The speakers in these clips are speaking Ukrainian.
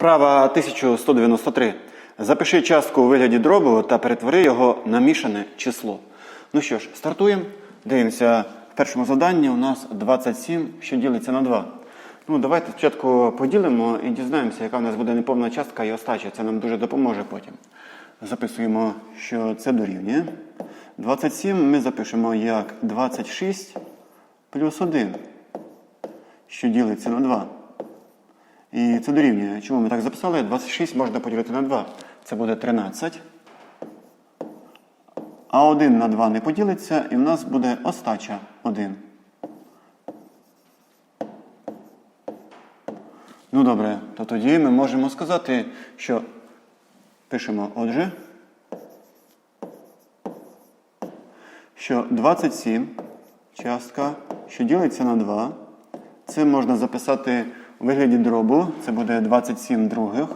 Вправа 1193. Запиши частку у вигляді дробу та перетвори його на мішане число. Ну що ж, стартуємо. Дивимося, в першому заданні у нас 27, що ділиться на 2. Ну, давайте спочатку поділимо і дізнаємося, яка в нас буде неповна частка і остача. Це нам дуже допоможе потім. Записуємо, що це дорівнює. 27 ми запишемо як 26 плюс 1, що ділиться на 2. І це дорівнює. Чому ми так записали? 26 можна поділити на 2. Це буде 13. А 1 на 2 не поділиться, і в нас буде остача 1. Ну добре, то тоді ми можемо сказати, що пишемо отже, що 27 частка, що ділиться на 2, це можна записати у вигляді дробу, це буде 27 других.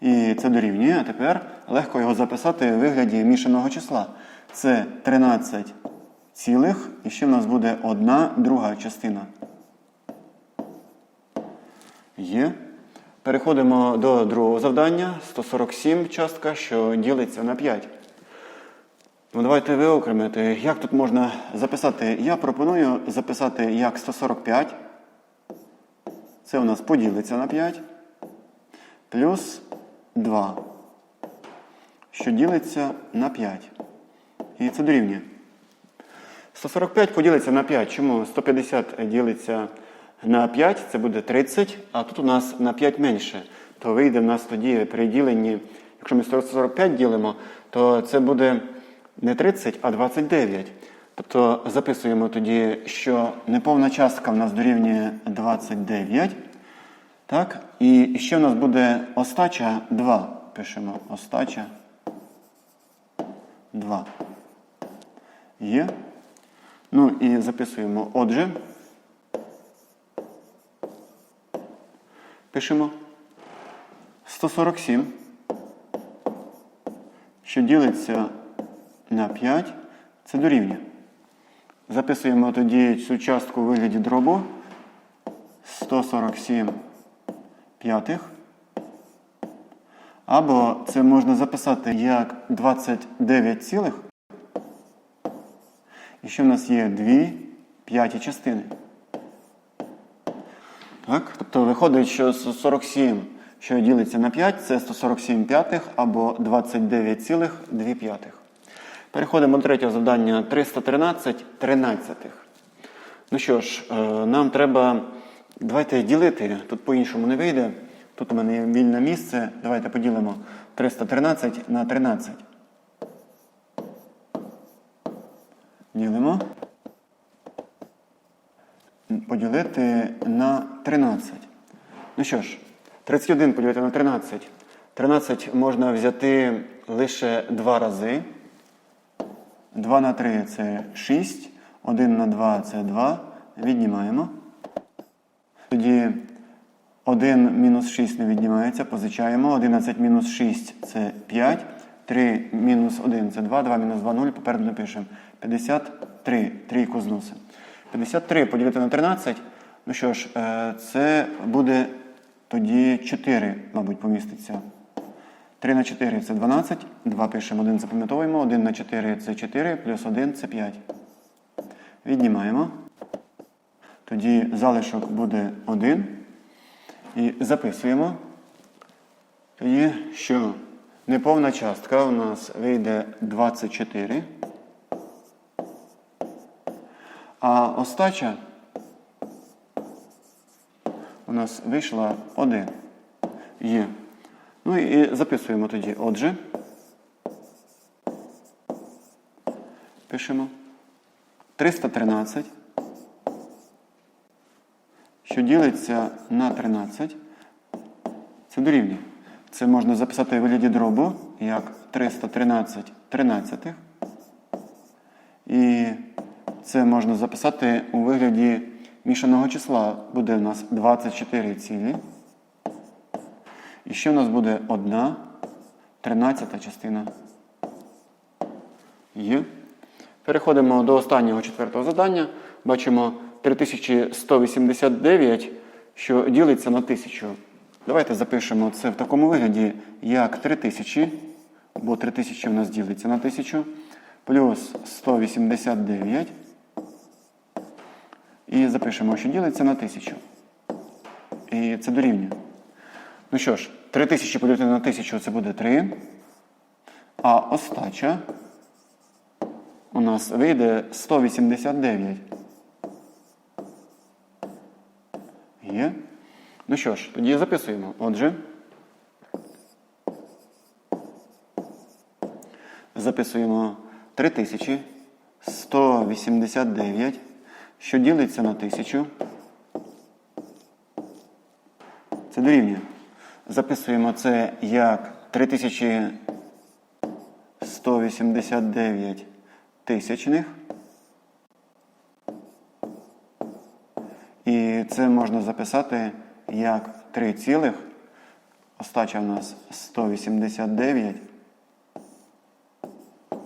І це дорівнює. А тепер легко його записати у вигляді мішаного числа. Це 13 цілих, і ще в нас буде одна друга частина. Є. Переходимо до другого завдання. 147 частка, що ділиться на 5. Ну, давайте виокремити. Як тут можна записати? Я пропоную записати як 145. Це у нас поділиться на 5. Плюс 2. Що ділиться на 5. І це дорівнює. 145 поділиться на 5. Чому? 150 ділиться на 5, це буде 30, а тут у нас на 5 менше. То вийде в нас тоді при діленні, якщо ми 145 ділимо, то це буде не 30, а 29. Тобто записуємо тоді, що неповна частка в нас дорівнює 29. Так? І ще в нас буде остача 2. Пишемо остача 2. Є. Ну і записуємо отже. Пишемо 147, що ділиться на 5, це дорівнює. Записуємо тоді цю частку у вигляді дробу 147 п'ятих. Або це можна записати як 29 цілих. І ще в нас є 2 п'яті частини. Так? Тобто виходить, що 147, що ділиться на 5, це 147 п'ятих або 29,2 п'ятих. Переходимо до третього завдання 313 тринадцятих. Ну що ж, е, нам треба. Давайте ділити. Тут по-іншому не вийде. Тут у мене вільне місце. Давайте поділимо 313 на 13. Ділимо. Поділити на 13. Ну що ж, 31 поділити на 13. 13 можна взяти лише два рази. 2 на 3 це 6. 1 на 2 це 2. Віднімаємо. Тоді 1 мінус 6 не віднімається, позичаємо. 11 мінус 6 це 5. 3 мінус 1 це 2, 2 мінус 2 0. Попереду напишемо 53. Трійку зносимо. 53 поділити на 13. Ну що ж, е, це буде тоді 4, мабуть, поміститься. 3 на 4 це 12. 2 пишемо, 1 запам'ятовуємо. 1 на 4 це 4, плюс 1 це 5. Віднімаємо. Тоді залишок буде 1. І записуємо. Тоді, що неповна частка у нас вийде 24. А остача у нас вийшла 1. Є. Ну і записуємо тоді. Отже. Пишемо 313, що ділиться на 13. Це дорівнює. Це можна записати в вигляді дробу як 313 тринадцятих. І це можна записати у вигляді мішаного числа. Буде у нас 24 цілі. І ще у нас буде одна тринадцята частина. Є. Переходимо до останнього четвертого завдання. Бачимо 3189, що ділиться на 1000. Давайте запишемо це в такому вигляді, як 3000, бо 3000 у нас ділиться на 1000, плюс 189. І запишемо, що ділиться на 1000. І це дорівнює. Ну що ж, 3000 поділити на 1000 це буде 3. А остача у нас вийде 189. Є. Ну що ж, тоді записуємо. Отже, записуємо 3189, що ділиться на 1000. Це дорівнює. Записуємо це як 3189 тисячних. І це можна записати як 3 цілих. Остача в нас 189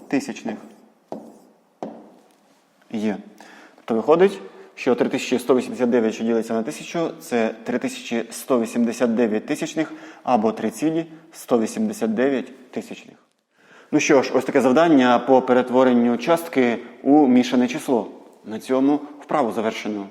тисячних. Є. Тобто виходить, що 3189, що ділиться на 1000, це 3189 тисячних або 3,189 тисячних. Ну що ж, ось таке завдання по перетворенню частки у мішане число. На цьому вправу завершено.